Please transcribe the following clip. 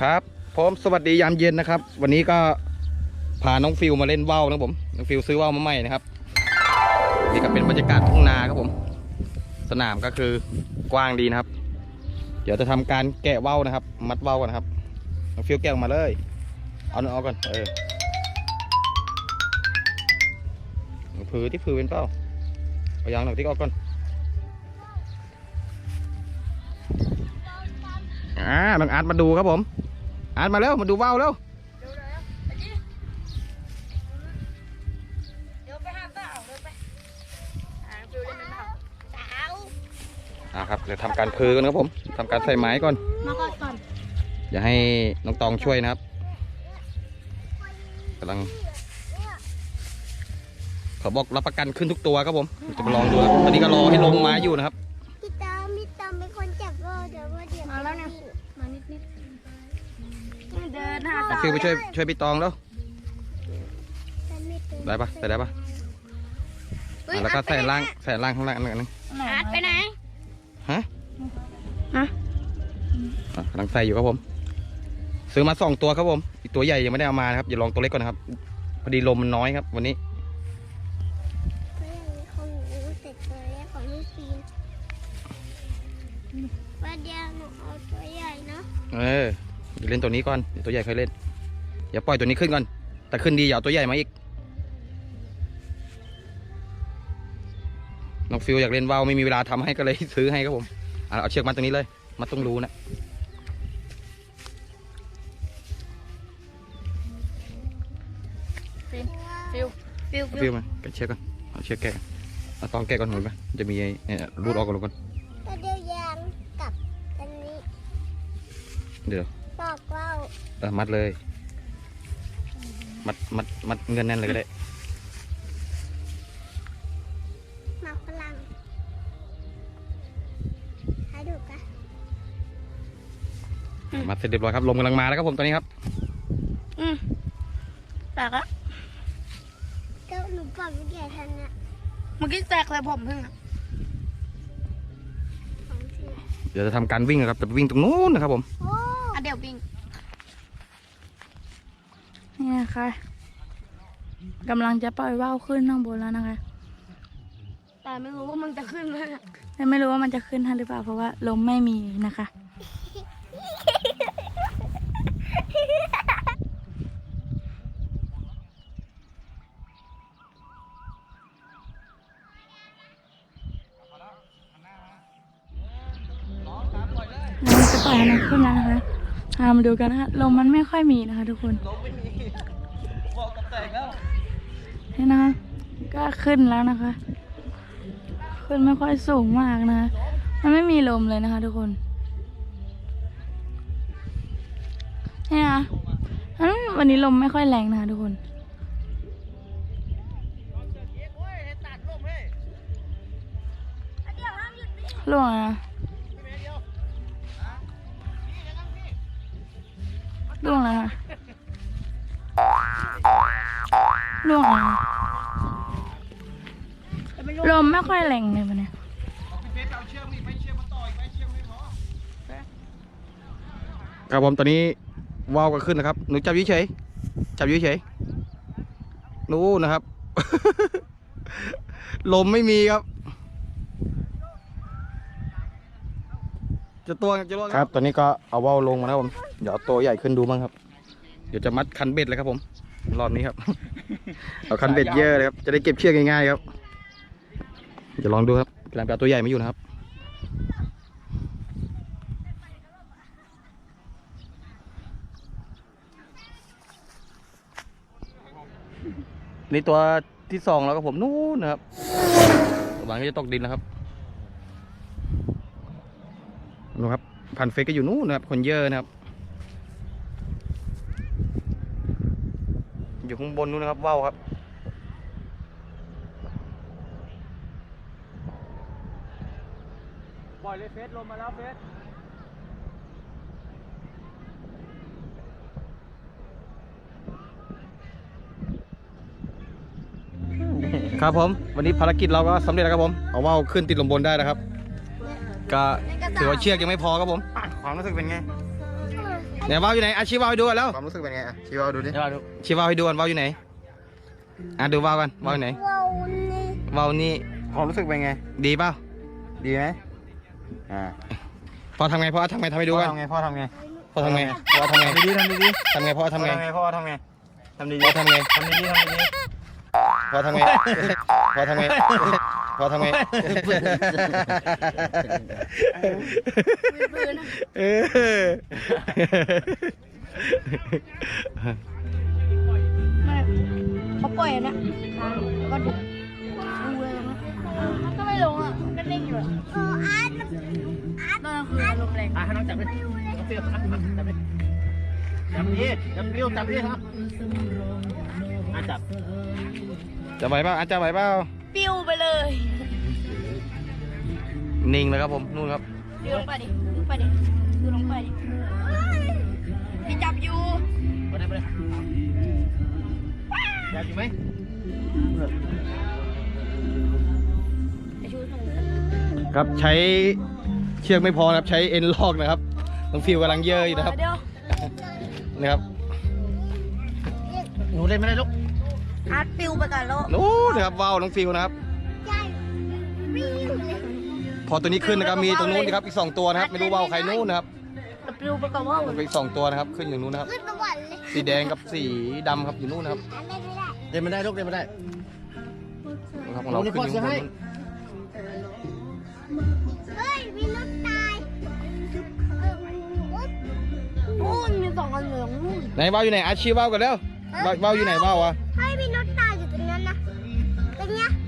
ครับผมสวัสดียามเย็นนะครับ วันนี้ก็พาน้องฟิวมาเล่นว่าวนะผมน้องฟิวซื้อว่าวมาใหม่นะครับ นี่ก็เป็นบรรยากาศทุ่งนาครับผม สนามก็คือกว้างดีนะครับ เดี๋ยวจะทำการแกะว่าวนะครับ มัดว่าวกันนะครับน้องฟิวแกะออกมาเลย เอาเนื้อออกก่อนเออผือที่ผือเป็นเป้าเอายางหนักที่ออกก่อนอ่าน้องอาร์ตมาดูครับผม อาร์ตมาแล้วมาดูว่าวแล้วเดี๋ยวเดี๋ยวไปดิเดี๋ยวไปหาสาวเดี๋ยวไปหาฟิวเล่นเป็นเปล่าสาวอ่าครับเดี๋ยวทำการพือกันครับผมทำการใส่ไม้ก่อนมาก่อนก่อนอย่าให้น้องตองช่วยนะครับกำลังเขาบอกรับประกันขึ้นทุกตัวครับผมจะมาลองดูครับตอนนี้ก็รอให้ลงไม้อยู่นะครับพี่ตามพี่ตามเป็นคนจับโลเดี๋ยวว่าเดี๋ยวมาแล้วเนี่ยมานิดนิด เดินหาสาวฟิวไปช่วยช่วยพี่ตองแล้วฉันไม่เป็นได้ปะใส่ได้ปะอะแล้วก็ใส่ล่างใส่ล่างข้างล่างอันนึงอาร์ตไปไหนฮะฮะอะกำลังใส่อยู่ครับผม ซื้อมาสองตัวครับผม อีกตัวใหญ่ยังไม่ได้เอามานะครับอย่าลองตัวเล็กก่อนนะครับ พอดีลมมันน้อยครับ วันนี้ก็อย่างนี้ของหนูเสร็จตัวแรกของพี่ฟีนว่าเดี๋ยวหนูเอาตัวใหญ่เนาะเออ เดี๋ยวเล่นตัวนี้ก่อนเดี๋ยวตัวใหญ่ค่อยเล่นอย่าปล่อยตัวนี้ขึ้นก่อน แต่ขึ้นดีอย่าเอาตัวใหญ่มาอีกน้องฟิวอยากเล่นว่าวไม่มีเวลาทำให้ก็เลยซื้อให้ครับผมอะเอาเชือกมาตรงนี้เลยมาตรงรูนะฟิวฟิวฟิวเอาฟิวมาแกะเชือกก่อนเอาเชือกแกะก่อนเอาตองแกะก่อนหมดไหมจะมีไอ้เนี่ยรูดออกก่อนก่อนแล้วเดี๋ยวยางกับอันนี้เดี๋ยวป อกว่าวเออมัดเลย มัดมัดมัดเงินแน่นเลยก็ได้หมักฝรั่งให้ดูกะมัดเสร็จเรียบร้อยครับลมกำลังมาแล้วครับผมตอนนี้ครับอืมแตกละก็หนูปอกไม่ใหญ่ทันนะเมื่อกี้แตกเลยผมเพิ่งอะของพี่เดี๋ยวจะทำการวิ่งนะครับจะไปวิ่งตรงนู้นนะครับผม โอ้อะ เดี๋ยววิ่งนี่นะคะกำลังจะปล่อยว่าวขึ้นข้างบนแล้วนะคะ แต่ไม่รู้ว่ามันจะขึ้นไหมแต่ไม่รู้ว่ามันจะขึ้นทันหรือเปล่าเพราะว่าลมไม่มีนะคะ เราจะปล่อยมันขึ้นแล้วนะคะ อามาดูกันนะคะลมมันไม่ค่อยมีนะคะ ทุกคนนี่นะคะก็ขึ้นแล้วนะคะ ขึ้นไม่ค่อยสูงมากนะคะมันไม่มีลมเลยนะคะ ทุกคนนี่นะวันนี้ลมไม่ค่อยแรงนะคะทุกคนล่วงนะ ล่วงแล้วค่ะล่วงแล้วลมไม่ค่อยแรงเลยวันนี้ครับผมตอนนี้ว่าวก็ขึ้นแล้วครับ หนูจับยิ้เฉยจับยิ้เฉยนู้นะครับ ลมไม่มีครับ จะตัวจะลวงครับตอนนี้ก็เอาว่าวลงมาแล้วผม เดี๋ยวเอาตัวใหญ่ขึ้นดูบ้างครับ เดี๋ยวจะมัดคันเบ็ดเลยครับผม รอบนี้ครับ เอาคันเบ็ดเยอะเลยครับ จะได้เก็บเชือกง่ายๆครับ เดี๋ยวลองดูครับกำลังปเอาตัวใหญ่ไมาอยู่นะครับ นี่ตัวที่สองแล้วก็ผมนู้นนะครับหว่างก็จะตกดินแล้วครับ ดูครับพันเฟกก็อยู่นู้นนะครับ คนเยอะนะครับ อยู่ข้างบนนู้นนะครับว่าวครับปล่อยเลยเฟสลงมาแล้วเฟสครับผม วันนี้ภารกิจเราก็สำเร็จแล้วครับผม เอาว่าวขึ้นติดลมบนได้นะครับ ก็ถือว่าเชือกยังไม่พอครับผมความรู้สึกเป็นไงให้ไหนว่าวอยู่ไหนอาชีว่าวให้ดูก่อนแล้วความรู้สึกเป็นไงอะชี้ว่าดูดิเดี๋ยวมาดูชี้ว่าวให้ดูก่อนว่าวอยู่ไหนอะดูว่าวกันว่าวอยู่ไหนว้าวนี่ว่าวนี่ความรู้สึกเป็นไง ดีเปล่าดีไหมอ่าพอทำไงพ่อทำไงทำให้ดูพ่อกันทำไงพ่อทำไงพ่อทำไงพ่อทำไงทำดีๆทำดีทำไงพ่อๆทำไงพ่อทำไงทำดีพ่อทำไงๆทำดีๆทำดีพ่อทำไงพ่อทำไง พ่อทำไงเออเขาปล่อยอันเนี้ยค้างแล้วก็ดึงดูเลยนะมันก็ไม่ลงอะมันก็นิ่งอยู่อะเอออาร์ตมันตอนกลางคืนลมแรงอะให้น้องจับดิน้องฟิวจับดิจับดิจับดิจับฟิวจับดิครับอะจับ จะไหวเปล่าอาจจะไหวเปล่า ปิ้วไปเลยนิ่งแล้วครับผมนู่นครับดูลงไปดิดูไปดิดูลงไปดิพี่จับอยู่ไปไหนไปไหนจับอยู่ไหมไอชูส่งครับใช้เชือกไม่พอนะครับใช้เอ็นลอกนะครับน้องฟิวกำลังเยอะอยู่นะครับเดี๋ยวนะครับหนูเล่นไม่ได้ลูก อาร์ตปิ้วไปก่อนแล้วนู้นนะครับว่าวน้องฟิวนะครับ ใหญ่วิ่งเลย พอตัวนี้ขึ้นนะครับมีตรงนู้นนะครับอีกสองตัวนะครับไม่รู้ว่าวใครนู้นนะครับปิ้วไปก่อนว่ามันเป็นอีกสองตัวนะครับขึ้นอย่างนู้นนะครับ ขึ้นมาหวันเลยสีแดงกับสีดำครับอยู่นู้นนะครับอันไม่ได้เล่นไม่ได้ลูกเล่นไม่ได้ นะครับของเราขึ้นอยู่ข้างบนนู้นเฮ้ยมีรถตายเอออุ๊ยนู่นมีสองอันเหลืองนู่นไหนว่าวอยู่ไหนอาชีพว่าวกันแล้วว่าวว่าวอยู่ไหนว่าววะ เ